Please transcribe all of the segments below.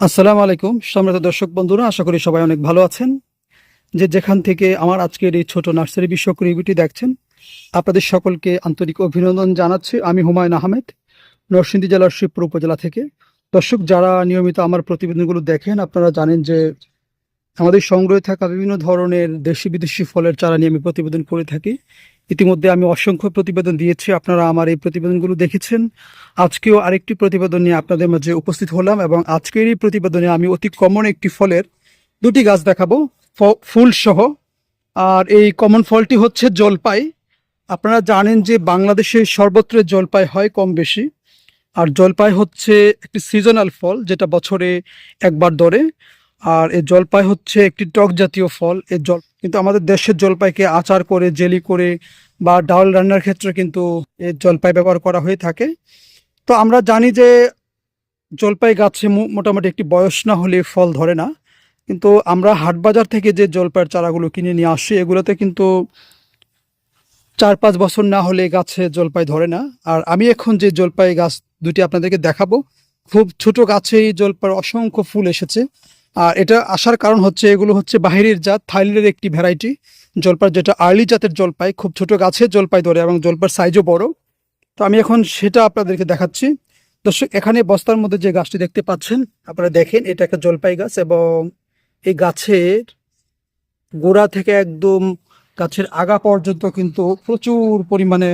আসসালামু আলাইকুম, সম্মানিত দর্শক বন্ধুরা, আশা করি সবাই অনেক ভালো আছেন। যে যেখান থেকে আমার আজকের এই ছোট নার্সারি বিষয়ক রিভিউটি দেখছেন, আপনাদের সকলকে আন্তরিক অভিনন্দন জানাচ্ছি। আমি হুমায়ুন আহমেদ, নরসিংদী জেলার শিবপুর উপজেলা থেকে। দর্শক, যারা নিয়মিত আমার প্রতিবেদনগুলো দেখেন, আপনারা জানেন যে আমাদের সংগ্রহে থাকা বিভিন্ন ধরনের দেশি বিদেশি ফলের চারা নিয়ে আমি প্রতিবেদন করে থাকি। ইতিমধ্যে আমি অসংখ্য প্রতিবেদন দিয়েছি, আপনারা আমার এই প্রতিবেদনগুলো দেখেছেন। আজকেও আরেকটি প্রতিবেদন নিয়ে আপনাদের মাঝে উপস্থিত হলাম এবং আজকের এই প্রতিবেদনে আমি অতি কমন একটি ফলের দুটি গাছ দেখাবো ফুল সহ। আর এই কমন ফলটি হচ্ছে জলপাই। আপনারা জানেন যে বাংলাদেশে সর্বত্র জলপাই হয় কম বেশি। আর জলপাই হচ্ছে একটি সিজনাল ফল যেটা বছরে একবার ধরে। আর এই জলপাই হচ্ছে একটি টক জাতীয় ফল। এই জল কিন্তু আমাদের দেশের জলপাইকে আচার করে, জেলি করে বা ডাল রান্নার ক্ষেত্রে কিন্তু এই জলপাই ব্যবহার করা হয়ে থাকে। তো আমরা জানি যে জলপাই গাছে মোটামুটি একটি বয়স না হলে ফল ধরে না। কিন্তু আমরা হাট বাজার থেকে যে জলপাইয়ের চারাগুলো কিনে নিয়ে আসি, এগুলোতে কিন্তু চার পাঁচ বছর না হলে গাছে জলপাই ধরে না। আর আমি এখন যে জলপাই গাছ দুটি আপনাদেরকে দেখাবো, খুব ছোট গাছেই জলপাইয়ের অসংখ্য ফুল এসেছে। আর এটা আসার কারণ হচ্ছে, এগুলো হচ্ছে বাহিরের জাত, থাইল্যান্ডের একটি ভ্যারাইটি জলপাই যেটা আর্লি জাতের জলপাই, খুব ছোট গাছে জলপাই ধরে এবং জলপাইয়ের সাইজও বড়। তো আমি এখন সেটা আপনাদেরকে দেখাচ্ছি। দর্শক, এখানে বস্তার মধ্যে যে গাছটি দেখতে পাচ্ছেন, আপনারা দেখেন, এটা একটা জলপাই গাছ এবং এই গাছের গোড়া থেকে একদম গাছের আগা পর্যন্ত কিন্তু প্রচুর পরিমাণে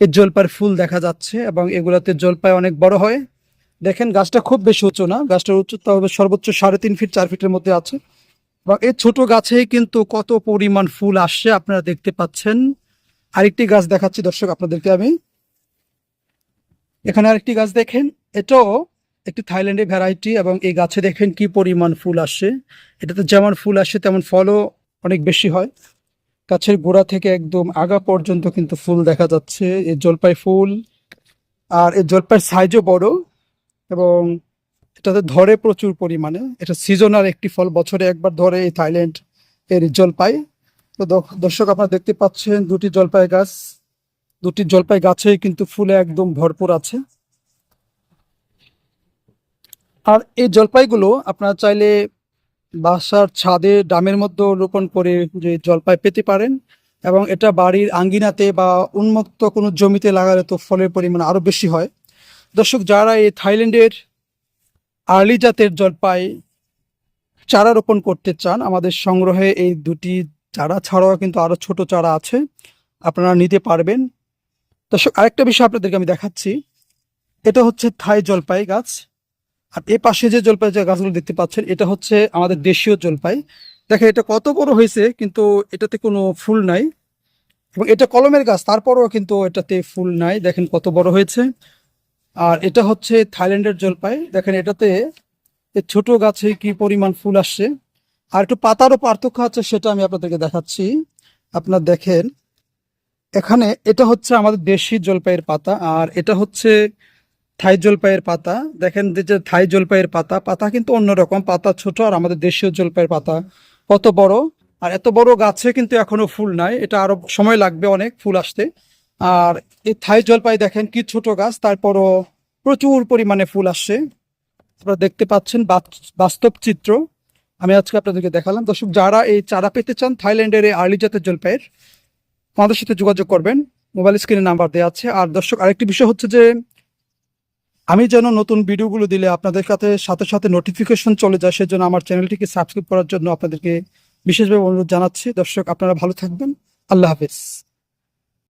এই জলপাইয়ের ফুল দেখা যাচ্ছে এবং এগুলাতে জলপাই অনেক বড় হয়। দেখেন গাছটা খুব বেশি উঁচু না, গাছটার উচ্চতা হবে সর্বোচ্চ সাড়ে তিন ফিট, চার ফিটের মধ্যে আছে। এবং এই ছোট গাছেই কিন্তু কত পরিমাণ ফুল আসছে আপনারা দেখতে পাচ্ছেন। আরেকটি গাছ দেখাচ্ছি দর্শক আপনাদেরকে আমি। এখানে আরেকটি গাছ দেখেন, এটাও একটি থাইল্যান্ডের ভ্যারাইটি এবং এই গাছে দেখেন কি পরিমাণ ফুল আসে এটাতে যেমন ফুল আসে তেমন ফলও অনেক বেশি হয়। গাছের গোড়া থেকে একদম আগা পর্যন্ত কিন্তু ফুল দেখা যাচ্ছে এই জলপাই ফুল। আর এই জলপাইয়ের সাইজও বড়। এবং এটাতে ধরে প্রচুর পরিমাণে। এটা সিজনাল একটি ফল, বছরে একবার ধরে এই থাইল্যান্ড এর জলপাই তো দর্শক আপনারা দেখতে পাচ্ছেন, দুটি জলপাই গাছ, দুটি জলপাই গাছে কিন্তু ফুলে একদম ভরপুর আছে। আর এই জলপাইগুলো আপনারা চাইলে বাসার ছাদে ডামের মধ্যে রোপণ করে যে জলপাই পেতে পারেন এবং এটা বাড়ির আঙ্গিনাতে বা উন্মুক্ত কোনো জমিতে লাগালে তো ফলের পরিমাণ আরও বেশি হয়। দর্শক, যারা এই থাইল্যান্ডের আর্লি জাতের জলপাই চারা রোপণ করতে চান, আমাদের সংগ্রহে এই দুটি চারা ছাড়াও কিন্তু আরও ছোট চারা আছে, আপনারা নিতে পারবেন। দর্শক, আরেকটা বিষয় আপনাদেরকে আমি দেখাচ্ছি। এটা হচ্ছে থাই জলপাই গাছ। আর এ পাশে যে জলপাই যে গাছগুলো দেখতে পাচ্ছেন, এটা হচ্ছে আমাদের দেশীয় জলপাই। দেখেন, এটা কত বড় হয়েছে, কিন্তু এটাতে কোনো ফুল নাই। এবং এটা কলমের গাছ, তারপরেও কিন্তু এটাতে ফুল নাই। দেখেন কত বড় হয়েছে। আর এটা হচ্ছে থাইল্যান্ডের জলপাই। দেখেন এটাতে ছোট গাছে কি পরিমাণ ফুল আসছে। আর একটু পাতারও পার্থক্য আছে, সেটা আমি আপনাদেরকে দেখাচ্ছি। আপনার দেখেন, এখানে এটা হচ্ছে আমাদের দেশি জলপাইয়ের পাতা, আর এটা হচ্ছে থাই জলপাইয়ের পাতা। দেখেন যে থাই জলপাইয়ের পাতা পাতা কিন্তু অন্যরকম পাতা ছোট আর আমাদের দেশীয় জলপাইয়ের পাতা। কত বড়, আর এত বড় গাছে কিন্তু এখনও ফুল নাই। এটা আরও সময় লাগবে অনেক ফুল আসতে। আর এই থাই জলপাই দেখেন কি ছোট গাছ, তারপরও প্রচুর পরিমাণে ফুল আসছে। আপনারা দেখতে পাচ্ছেন বাস্তব চিত্র। আমি আজকে আপনাদেরকে দেখালাম। দর্শক, যারা এই চারা পেতে চান থাইল্যান্ডের এই আর্লি জাতের জলপাইয়ের, আমাদের সাথে যোগাযোগ করবেন। মোবাইল স্ক্রিনে নাম্বার দেওয়া আছে। আর দর্শক, আরেকটি বিষয় হচ্ছে যে, আমি যেন নতুন ভিডিওগুলো দিলে আপনাদের কাছে সাথে সাথে নোটিফিকেশন চলে যায়, সেজন্য আমার চ্যানেলটিকে সাবস্ক্রাইব করার জন্য আপনাদেরকে বিশেষভাবে অনুরোধ জানাচ্ছি। দর্শক, আপনারা ভালো থাকবেন। আল্লাহ হাফেজ।